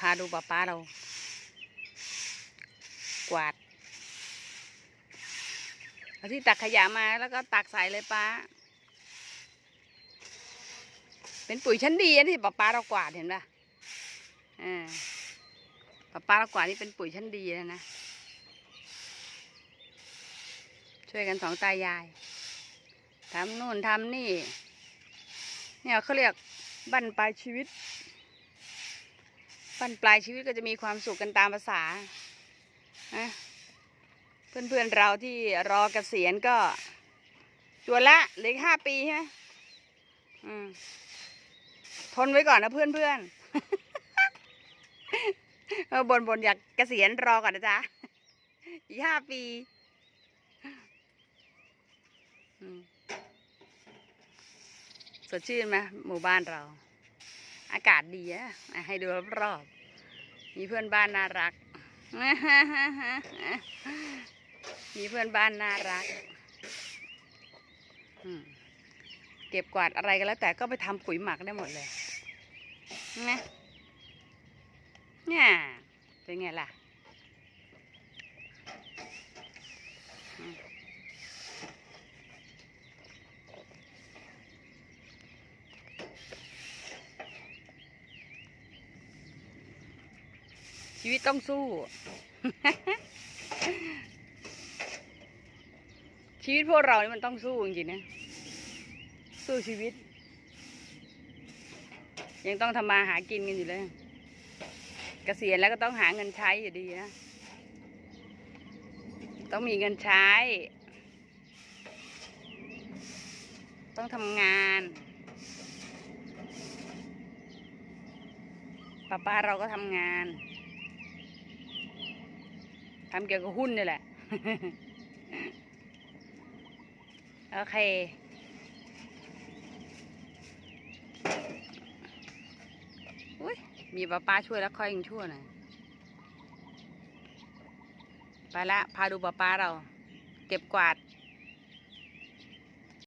พาดูป้าป้าเรา กวาดเอาที่ตักขยะมาแล้วก็ตักใส่เลยป้า เป็นปุ๋ยชั้นดีอะที่ป้าป้าเรากวาดเห็นป่ะอ่าป้าป้าเรากวาดนี่เป็นปุ๋ยชั้นดีแล้วนะ ช่วยกันสองตายายทำนู่นทำนี่ เนี่ยเขาเรียกบั้นปลายชีวิต บั้นปลายชีวิตก็จะมีความสุขกันตามภาษานะเพื่อนเพื่อนเราที่รอเกษียณก็จวนละเหลืออกห้าปีใช่ไหมอืมทนไว้ก่อนนะเพื่อนเพื่อนบนบนอยากเกษียณรอก่อนนะจ๊ะอีกห้าปีสดชื่นไหมหมู่บ้านเรา อากาศดีอะอะให้ดูรอบๆมีเพื่อนบ้านน่ารัก มีเพื่อนบ้านน่ารักเก็บกวาดอะไรก็แล้ว แต่ก็ไปทำปุ๋ยหมักได้หมดเลยนะเนี่ยเป็นไงล่ะ ชีวิตต้องสู้ ชีวิตพวกเรานี่มันต้องสู้จริงๆนะ สู้ชีวิต ยังต้องทำมาหากินกันอยู่เลยเกษียณแล้วก็ต้องหาเงินใช้อยู่ดีนะ ต้องมีเงินใช้ ต้องทำงานป้าป้าเราก็ทำงาน ทำเกี่ยวกับหุ้นนี่แหละ โอเค อุ้ย มีป้าป้าช่วยแล้วค่อยยังชั่วหน่อยไปละ พาดูป้าป้าเรา เก็บกวาด